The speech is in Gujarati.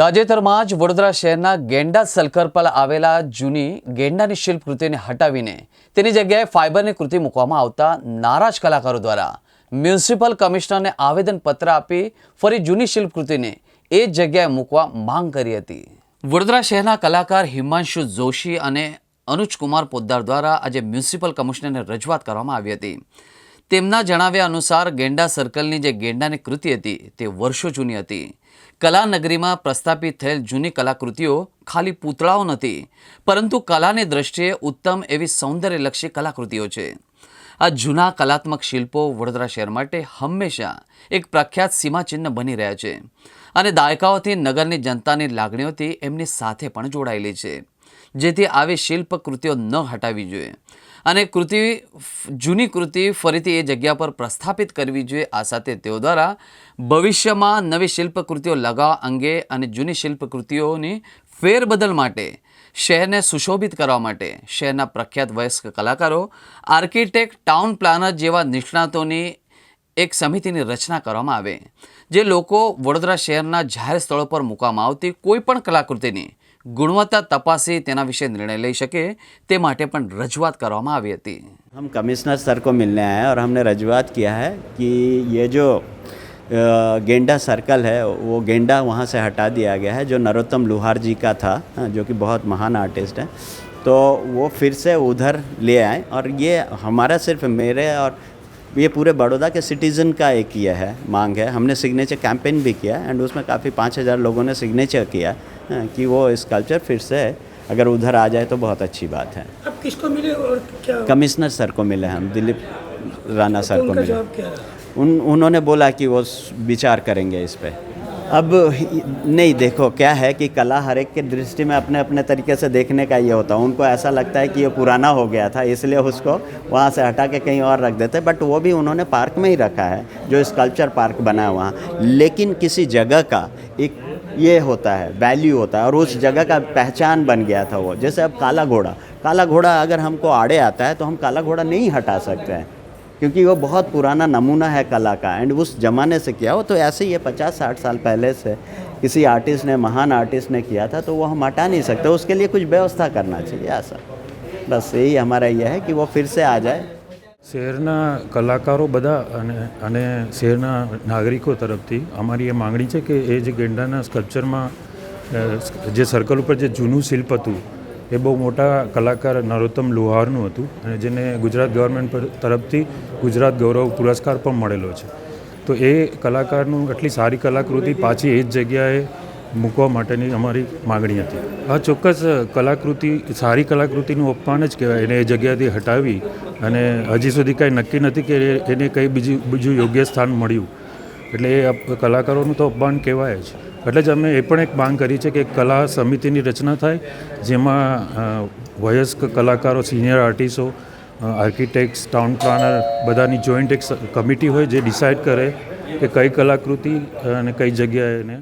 તાજેતરમાં જ વડોદરા શહેરના ગેંડા સલકર પર આવેલા જૂની ગેંડાની શિલ્પકૃતિને હટાવીને તેની જગ્યાએ ફાઇબરની કૃતિ મૂકવામાં આવતા નારાજ કલાકારો દ્વારા મ્યુનિસિપલ કમિશનરને આવેદનપત્ર આપી ફરી જૂની શિલ્પકૃતિને એ જગ્યાએ મૂકવા માંગ કરી હતી. વડોદરા શહેરના કલાકાર હિમાંશુ જોશી અને અનુજકુમાર પોદ્દાર દ્વારા આજે મ્યુનિસિપલ કમિશનરને રજૂઆત કરવામાં આવી હતી. તેમના જણાવ્યા અનુસાર ગેંડા સર્કલની જે ગેંડાની કૃતિ હતી તે વર્ષો જૂની હતી. કલાનગરીમાં પ્રસ્થાપિત થયેલ જૂની કલાકૃતિઓ ખાલી પૂતળાઓ નથી, પરંતુ કલાની દ્રષ્ટિએ ઉત્તમ એવી સૌંદર્યલક્ષી કલાકૃતિઓ છે. આ જૂના કલાત્મક શિલ્પો વડોદરા શહેર માટે હંમેશા એક પ્રખ્યાત સીમાચિહ્ન બની રહ્યા છે અને દાયકાઓથી નગરની જનતાની લાગણીઓથી એમની સાથે પણ જોડાયેલી છે. જેથી આવી શિલ્પ કૃતિઓ ન હટાવી જોઈએ. અને કૃતિ જૂની કૃતિ ફરીથી એ જગ્યા પર પ્રસ્થાપિત કરવી જોઈએ. આ સાથે તેઓ દ્વારા ભવિષ્યમાં નવી શિલ્પકૃતિઓ લગાવવા અંગે અને જૂની શિલ્પકૃતિઓની ફેરબદલ માટે, શહેરને સુશોભિત કરવા માટે, શહેરના પ્રખ્યાત વયસ્ક કલાકારો, આર્કિટેક્ટ, ટાઉન પ્લાનર જેવા નિષ્ણાતોની એક સમિતિની રચના કરવામાં આવે, જે લોકો વડોદરા શહેરના જાહેર સ્થળો પર મૂકવામાં આવતી કોઈ પણ કલાકૃતિની ગુણવત્તા તપાસી તેના વિશે નિર્ણય લઈ શકે તે માટે પણ રજૂઆત કરવામાં આવી હતી हम कमिश्नर सर को मिलने आए हैं और हमने रजूआत किया है कि ये जो अ, गेंडा सर्कल है वो गेंडा वहाँ से हटा दिया गया है जो नरोत्तम लुहार जी का था हाँ, जो कि बहुत महान आर्टिस्ट हैं तो वो फिर से उधर ले आए और ये हमारा सिर्फ मेरे और ये पूरे बड़ौदा के सिटीज़न का एक ये है मांग है हमने सिग्नेचर कैंपेन भी किया एंड उसमें काफ़ी पाँच हज़ार लोगों ने सिग्नेचर किया हाँ, कि वो इस कल्चर फिर से अगर उधर आ जाए तो बहुत अच्छी बात है। अब किसको मिले और क्या? कमिश्नर सर को मिले हम दिलीप राणा सर को मिले। क्या उन उन्होंने बोला कि वो विचार करेंगे इस पे। अब नहीं, देखो, क्या है कि कला हर एक के दृष्टि में अपने अपने तरीके से देखने का ये होता है। उनको ऐसा लगता है कि ये पुराना हो गया था, इसलिए उसको वहाँ से हटा के कहीं और रख देते बट वो भी उन्होंने पार्क में ही रखा है, जो स्कल्पचर पार्क बना है वहाँ। लेकिन किसी जगह का एक ये होता है वैल्यू होता है, और उस जगह का पहचान बन गया था वो। जैसे अब काला घोड़ा काला घोड़ा अगर हमको आड़े आता है तो हम काला घोड़ा नहीं हटा सकते हैं। क्योंकि वो बहुत पुराना नमूना है कला का एंड उस ज़माने से किया हो तो ऐसे ही ये पचास साठ साल पहले से किसी आर्टिस्ट ने महान आर्टिस्ट ने किया था तो वो हम हटा नहीं सकते उसके लिए कुछ व्यवस्था करना चाहिए ऐसा बस यही हमारा ये है कि वो फिर से आ जाए શહેરના કલાકારો બધા અને અને શહેરના નાગરિકો તરફથી અમારી એ માંગણી છે કે એ જે ગેંડાના સ્કલ્પચરમાં અ, જે સર્કલ ઉપર જે જૂનું શિલ્પ હતું એ બહુ મોટા કલાકાર નરોત્તમ લુહારનું હતું અને જેને ગુજરાત ગવર્મેન્ટ તરફથી ગુજરાત ગૌરવ પુરસ્કાર પણ મળેલો છે. તો એ કલાકારનું એટલી સારી કલાકૃતિ પાછી એ જ જગ્યાએ મૂકવા માટેની અમારી માગણી હતી. આ ચોક્કસ કલાકૃતિ, સારી કલાકૃતિનું અપમાન જ કહેવાય. એને એ જગ્યાથી હટાવી અને હજી સુધી કાંઈ નક્કી નથી કે એને કંઈ બીજું બીજું યોગ્ય સ્થાન મળ્યું. એટલે એ કલાકારોનું તો અપમાન કહેવાય જ. એટલે જ અમે એ પણ એક માંગ કરી છે કે કલા સમિતિની રચના થાય, જેમાં વયસ્ક કલાકારો, સિનિયર આર્ટિસ્ટો આર્કિટેક્ટ્સ, ટાઉન પ્લાનર બધાની જોઈન્ટ એક કમિટી હોય જે ડિસાઇડ કરે કે કઈ કલાકૃતિ અને કઈ જગ્યાએ એને